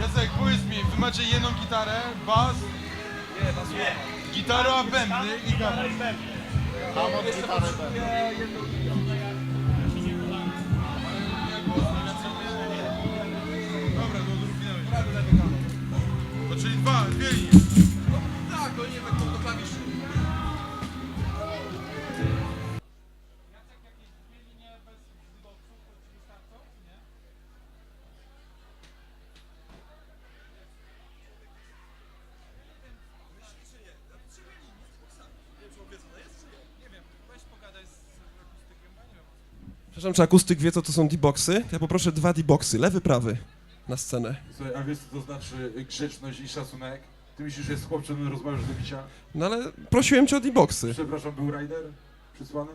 Jacek, powiedz mi, wy macie jedną gitarę, bas? Nie, bas nie. Gitara, a bębny i. Dobra, zróbmy. Prawy, lewy kanał. To czyli dwa, dwie linie. Tak, to nie do klawiszy. Przepraszam, czy akustyk wie, co to są D-boxy? Ja poproszę dwa D-boxy, lewy, prawy, na scenę. Słuchaj, a wiesz co to znaczy grzeczność i szacunek? Ty myślisz, że jest chłopczem, rozmawiasz do bicia? No ale prosiłem cię o D-boxy. Przepraszam, był rider przysłany?